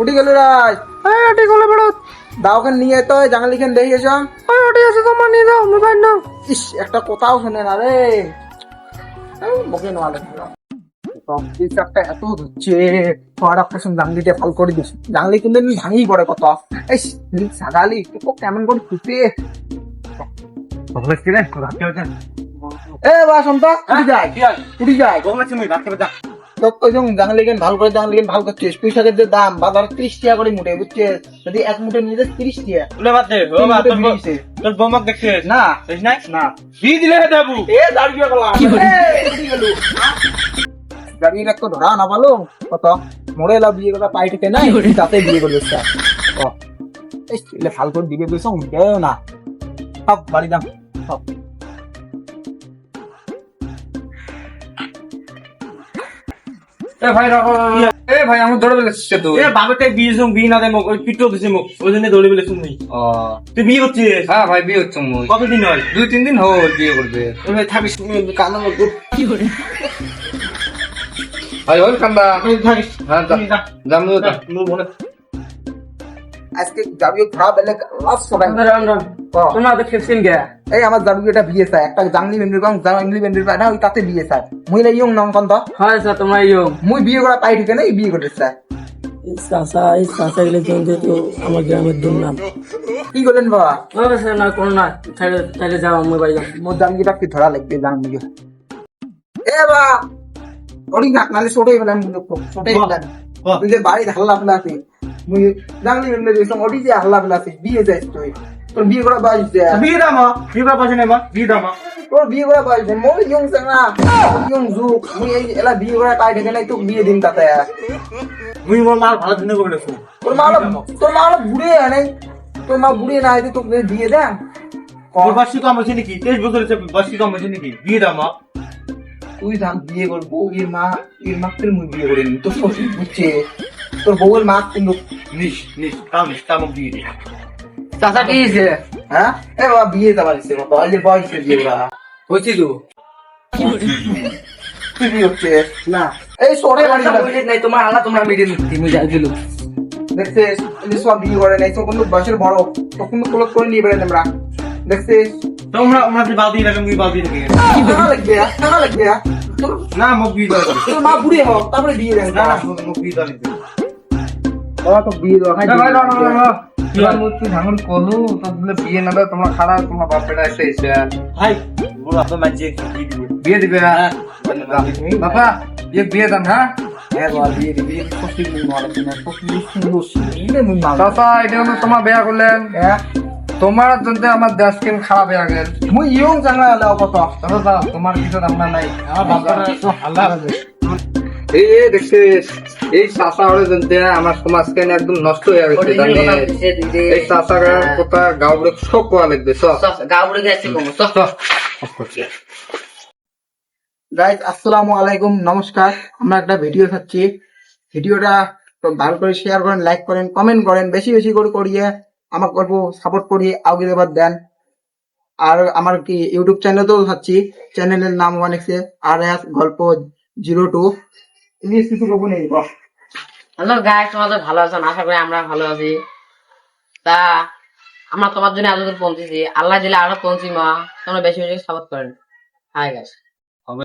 উঠি গেল রাজ। এই ওটি গলে বেড়ো দাওকে নিয়ে তো জাঙ্গালি খান দেখে এসো। ওই ওটি আছে তোমার নিয়ে যাও মোবাইল নাও। ইস একটা কোথাও শুনে না রে। বকে এত হচ্ছে একটা ফল করে দিস কিন্তু ভাঙি পড়ে কত। এই সাগালি কেমন করে ফুটে এ বা সন্তা উঠি যায় উঠি যায় তো ওই যে জাংলি কেন ভালো করে জাংলি কেন ভালো করছিস পুঁইশাকের যে দাম। বাজার ত্রিশ টাকা করে মুঠে বুঝছিস? যদি এক নিয়ে যাস ত্রিশ টাকা এ দাঁড়িয়ে ধরা না ভালো কত? মরে এলা বিয়ে করা পাই থেকে নাই তাতে বিয়ে করবে স্যার। ও এই এলে ফাল করে দিবে না। সব বাড়ি দাম সব। এ ভাই রাখো। এ ভাই আমার দৌড়ে বেলেছে তো ও। তুই বিয়ে করছিস? হ্যাঁ ভাই বিয়ে হচ্ছে মুই। কতদিন হয়? দুই তিন দিন হো বিয়ে করবে। এবার থাকিস কান্না মতো ভাই হল কান্দা থাকিস। হ্যাঁ আজকে যাবি ঘোরা বেলে লাস্ট সবাই তোমার তো ফিফটিন গে এই আমার এটা বিয়ে চাই একটা জাংলি মেমরি কম জাংলি মেমরি পাই না ওই তাতে বিয়ে চাই মুই ইয়ং নং কন্ত। হয় স্যার তোমরা ইয়ো। মুই বিয়ে করা পাই ঠিক নাই বিয়ে করতে চাই চাষা এই চাষা গেলে যেহেতু আমার গ্রামের দুর্নাম কি করলেন বাবা? স্যার না কোনো না তাহলে তাহলে যাও আমি বাড়ি যাও মোর জাঙ্গিটা কি ধরা লাগবে জাঙ্গি এ বা ওড়ি না নালে ছোটই গেলাম ছোটই গেলাম। তুই যে বাড়ি হাল্লা ফেলাছি মুই জাঙ্গি মেমরি দিছিলাম ওটি যে হাল্লা ফেলাছি বিয়ে যাইছ তুই। তোর বিয়ে করা বয়স যে। বিয়ে দাম বিয়ে করা পয়সা নেই মা বিয়ে দাম তোর বিয়ে করা বয়স যে মোর ইয়ং চাংরা ইয়ং যুগ মুই এই এলা বিয়ে করা পাই থেকে নাই তোকে বিয়ে দিন তাতে। মুই মোর মার ভালো দিনে করে দেখো তোর মা তোর মা বুড়ে নাই। তোর মা বুড়ে না হয়তো তোকে বিয়ে দেন। তোর বার্ষিক কম হয়েছে নাকি? তেইশ বছর হয়েছে বার্ষিক কম হয়েছে নাকি? বিয়ে দাম তুই ধান বিয়ে করব। এর মা এর মা তুই মুই বিয়ে করিনি তোর শ্বশুর বুঝছে। তোর বউয়ের মা কিন্তু নিস নিস তাও নিস তাও মোক দে। চাচা কি হয়েছে? হ্যাঁ? এ বাবা বিয়ে যাবার ইচ্ছে মতো এই যে বয়সে হয়েছি তো। তুই হচ্ছে না। এই সরে বাড়ি নাই তোমার আল্লাহ তোমরা মিডিয়ে তুমি যাই দিল। দেখছিস সব বিয়ে করে নাই তোর কিন্তু বয়সের বড় তখন তো কোলক করে নিয়ে বেড়াই আমরা দেখছিস তোমরা আমরা তুই বাদি লাগে মুই বাদি লাগে টাকা লাগবে লাগবে। না মোক বিয়ে তোর মা বুড়ে হোক তারপরে বিয়ে দেন না মোক বিয়ে বাবা তো বিয়ে রাখো তোমার মুখে ধাঙ্গুল কলু তো বলে বিয়ে না দাও তোমরা খারাপ তোমার এসে এসে। ভাই বড় মাঝে বিয়ে দিবে। বাবা বিয়ে বিয়ে হ্যাঁ? তোমার বিয়া করলেন। হ্যাঁ। তোমার জন্য আমার দেশ কিন খারাপ হয়ে গেল? মুই ইয়ং চাংলা কত তোমার কিছু আমরা নাই। আমার এই এই দেখছিস এই চাষা হলে জানতে আমার সমাজ কেন একদম নষ্ট হয়ে গেছে এই চাষা কথা সব লাগবে সব গাবড়ে গেছে গাইজ আসসালামু আলাইকুম নমস্কার। আমরা একটা ভিডিও খাচ্ছি ভিডিওটা তো ভালো করে শেয়ার করেন লাইক করেন কমেন্ট করেন বেশি বেশি করে করিয়ে আমার গল্প সাপোর্ট করিয়ে আগে দেবার দেন। আর আমার কি ইউটিউব চ্যানেলেও খাচ্ছি চ্যানেলের নাম অনেকছে আর এস গল্প জিরো টু ইংলিশ কিছু হ্যালো গাইস তোমাদের ভালো আছেন? আশা করি আমরা ভালো আছি। তা, আমরা তোমার জন্য আজকে পৌঁছেছি। আল্লাহ দিলে আরও পৌঁছি মা। তোমরা বেশি বেশি সাপোর্ট করেন। Hi guys